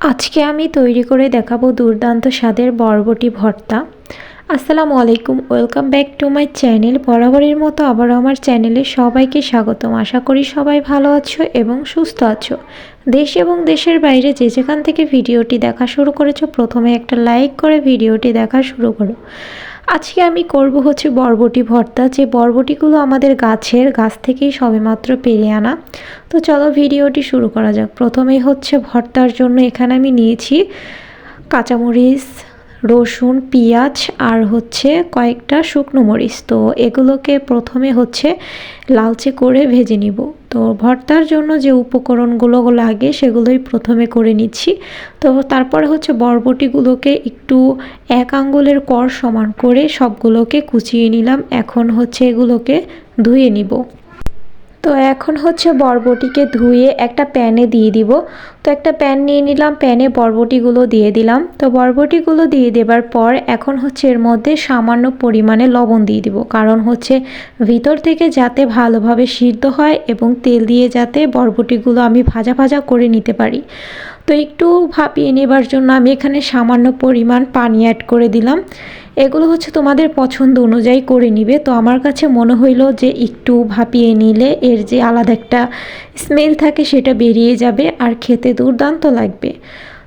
আজকে আমি তৈরি করে দেখাবো দুর্দান্ত স্বাদের বরবটি ভর্তা। আসসালামু আলাইকুম, welcome back to my channel. বরাবরের মতো আবারও আমার চ্যানেলে সবাইকে স্বাগতম। আশা করি সবাই ভালো আছো এবং সুস্থ আছো। দেশ এবং দেশের বাইরে যে যেখান থেকে ভিডিওটি দেখা শুরু করেছ, প্রথমে একটা লাইক করে ভিডিওটি দেখা শুরু করো। আজকে আমি করব হচ্ছে বরবটি ভর্তা। যে বরবটিগুলো আমাদের গাছের গাছ থেকেই সবেমাত্র পেরে আনা। তো চলো ভিডিওটি শুরু করা যাক। প্রথমেই হচ্ছে ভর্তার জন্য এখানে আমি নিয়েছি কাঁচামরিচ, রসুন, পেঁয়াজ আর হচ্ছে কয়েকটা শুকনো মরিচ। তো এগুলোকে প্রথমে হচ্ছে লালচে করে ভেজে নিব। তো ভর্তার জন্য যে উপকরণগুলো লাগে সেগুলোই প্রথমে করে নিচ্ছি। তো তারপরে হচ্ছে বরবটিগুলোকে একটু এক আঙ্গুলের কর সমান করে সবগুলোকে কুচিয়ে নিলাম। এখন হচ্ছে এগুলোকে ধুয়ে নিব। তো এখন হচ্ছে বরবটিকে ধুয়ে একটা প্যানে দিয়ে দিব। তো একটা প্যান নিয়ে নিলাম, প্যানে বরবটিগুলো দিয়ে দিলাম। তো বরবটিগুলো দিয়ে দেবার পর এখন হচ্ছে এর মধ্যে সামান্য পরিমাণে লবণ দিয়ে দিব। কারণ হচ্ছে ভিতর থেকে যাতে ভালোভাবে সিদ্ধ হয় এবং তেল দিয়ে যাতে বরবটিগুলো আমি ভাজা ভাজা করে নিতে পারি। তো একটু ভাপিয়ে নেবার জন্য আমি এখানে সামান্য পরিমাণ পানি অ্যাড করে দিলাম। এগুলো হচ্ছে তোমাদের পছন্দ অনুযায়ী করে নিবে। তো আমার কাছে মনে হইল যে একটু ভাপিয়ে নিলে এর যে আলাদা একটা স্মেল থাকে সেটা বেরিয়ে যাবে আর খেতে দুর্দান্ত লাগবে।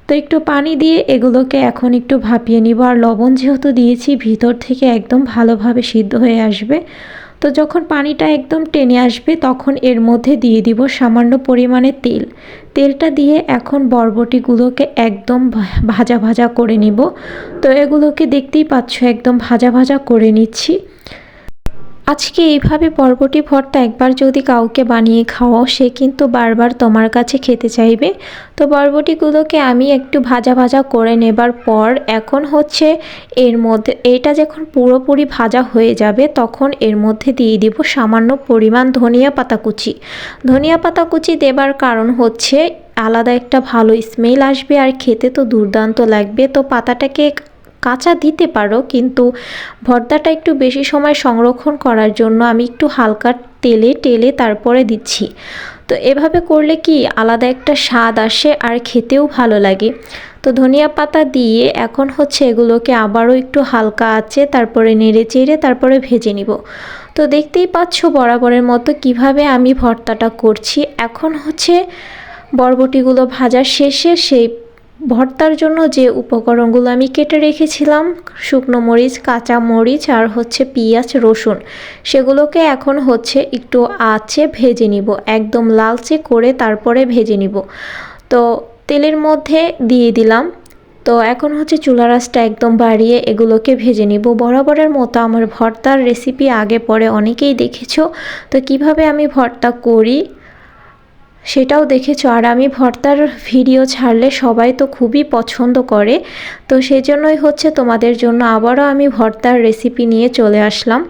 তো একটু পানি দিয়ে এগুলোকে এখন একটু ভাপিয়ে নিব। আর লবণ যেহেতু দিয়েছি, ভিতর থেকে একদম ভালোভাবে সিদ্ধ হয়ে আসবে। তো যখন পানিটা একদম টেনে আসবে, তখন এর মধ্যে দিয়ে দিব সামান্য পরিমাণে তেল। তেলটা দিয়ে এখন বরবটিগুলোকে একদম ভাজা ভাজা করে নিব। তো এগুলোকে দেখতেই পাচ্ছ, একদম ভাজা ভাজা করে নিচ্ছি। আজকে এইভাবে বরবটি ভর্তা একবার যদি কাউকে বানিয়ে খাওয়াও, সে কিন্তু বারবার তোমার কাছে খেতে চাইবে। তো বরবটিগুলোকে আমি একটু ভাজা ভাজা করে নেবার পর এখন হচ্ছে এর মধ্যে এটা যখন পুরোপুরি ভাজা হয়ে যাবে, তখন এর মধ্যে দিয়ে দিব সামান্য পরিমাণ ধনিয়া পাতা কুচি। ধনিয়া পাতা কুচি দেবার কারণ হচ্ছে আলাদা একটা ভালো স্মেল আসবে আর খেতে তো দুর্দান্ত লাগবে। তো পাতাটাকে কাঁচা দিতে পারো, কিন্তু ভর্তাটা একটু বেশি সময় সংরক্ষণ করার জন্য আমি একটু হালকা তেলে, টেলে তারপরে দিচ্ছি। তো এভাবে করলে কি আলাদা একটা স্বাদ আসে আর খেতেও ভালো লাগে। তো ধনিয়া পাতা দিয়ে এখন হচ্ছে এগুলোকে আবারও একটু হালকা আছে তারপরে নেড়ে চেড়ে তারপরে ভেজে নিব। তো দেখতেই পাচ্ছ বরাবরের মতো কীভাবে আমি ভর্তাটা করছি। এখন হচ্ছে বরবটিগুলো ভাজার শেষে সেই ভর্তার জন্য যে উপকরণগুলো আমি কেটে রেখেছিলাম, শুকনো মরিচ, কাঁচা মরিচ আর হচ্ছে পেঁয়াজ, রসুন, সেগুলোকে এখন হচ্ছে একটু আঁচে ভেজে নিব, একদম লালচে করে তারপরে ভেজে নিব। তো তেলের মধ্যে দিয়ে দিলাম। তো এখন হচ্ছে চুলা রাসটা একদম বাড়িয়ে এগুলোকে ভেজে নিব। বরাবরের মতো আমার ভর্তার রেসিপি আগে পরে অনেকেই দেখেছ। তো কীভাবে আমি ভর্তা করি সেটাও দেখেছ। আর আমি ভর্তার ভিডিও ছাড়লে সবাই তো খুবই পছন্দ করে। তো সেই জন্যই হচ্ছে তোমাদের জন্য আবারও আমি ভর্তার রেসিপি নিয়ে চলে আসলাম।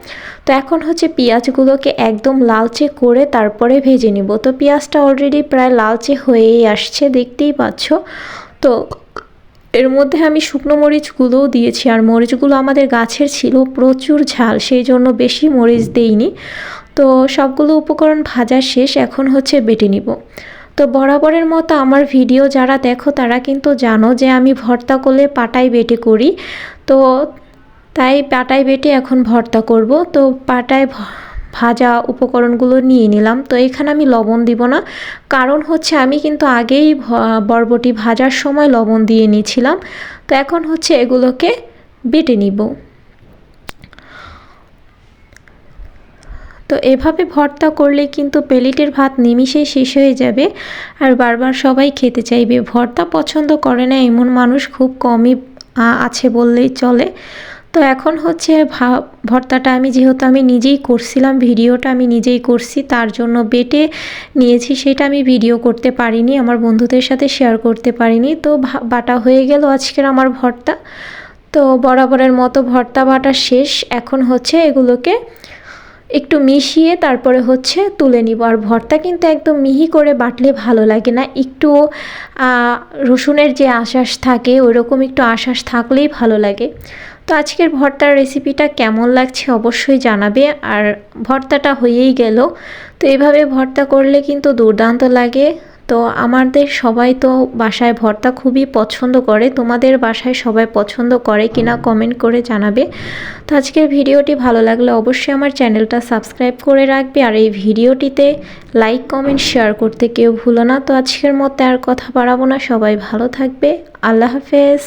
তো এখন হচ্ছে পেঁয়াজগুলোকে একদম লালচে করে তারপরে ভেজে নিব। তো পেঁয়াজটা অলরেডি প্রায় লালচে হয়েই আসছে, দেখতেই পাচ্ছ। তো এর মধ্যে আমি শুকনো মরিচগুলোও দিয়েছি। আর মরিচগুলো আমাদের গাছের ছিল প্রচুর ঝাল, সেই জন্য বেশি মরিচ দেইনি। তো সবগুলো উপকরণ ভাজা শেষ, এখন হচ্ছে বেটে নিব। তো বরাবরের মতো আমার ভিডিও যারা দেখো, তারা কিন্তু জানো যে আমি ভর্তা করলে পাটাই বেটে করি। তো তাই পাটায় বেটে এখন ভর্তা করব। তো পাটায় ভাজা উপকরণগুলো নিয়ে নিলাম। তো এখানে আমি লবণ দিব না। কারণ হচ্ছে আমি কিন্তু আগেই বরবটি ভাজার সময় লবণ দিয়ে নিয়েছিলাম। তো এখন হচ্ছে এগুলোকে বেটে নিব। তো এভাবে ভর্তা করলে কিন্তু প্লেটের ভাত নিমিশেই শেষ হয়ে যাবে। আর বারবার সবাই খেতে চাইবে। ভর্তা পছন্দ করে না এমন মানুষ খুব কমই আছে বললেই চলে। তো এখন হচ্ছে ভর্তাটা আমি যেহেতু আমি নিজেই করছিলাম, ভিডিওটা আমি নিজেই করছি, তার জন্য বেটে নিয়েছি, সেটা আমি ভিডিও করতে পারিনি, আমার বন্ধুদের সাথে শেয়ার করতে পারিনি। তো বাটা হয়ে গেল আজকের আমার ভর্তা। তো বরাবরের মতো ভর্তা বাটা শেষ। এখন হচ্ছে এগুলোকে একটু মিশিয়ে তারপরে হচ্ছে তুলে নিব। আর ভর্তা কিন্তু একদম মিহি করে বাটলে ভালো লাগে না। একটু রসুনের যে আশ্বাস থাকে, ওইরকম একটু আশ্বাস থাকলেই ভালো লাগে। তো আজকের ভর্তার রেসিপিটা কেমন লাগছে অবশ্যই জানাবে। আর ভর্তাটা হয়েই গেল। তো এভাবে ভর্তা করলে কিন্তু দুর্দান্ত লাগে। তো আমাদের সবাই তো বাসায় ভর্তা খুবই পছন্দ করে। তোমাদের বাসায় সবাই পছন্দ করে কিনা কমেন্ট করে জানাবে। তো আজকের ভিডিওটি ভালো লাগলে অবশ্যই আমার চ্যানেলটা সাবস্ক্রাইব করে রাখবে আর এই ভিডিওটিতে লাইক কমেন্ট শেয়ার করতে কেউ ভুলো না। তো আজকের মতো আর কথা বাড়াবো না। সবাই ভালো থাকবে। আল্লাহ হাফেজ।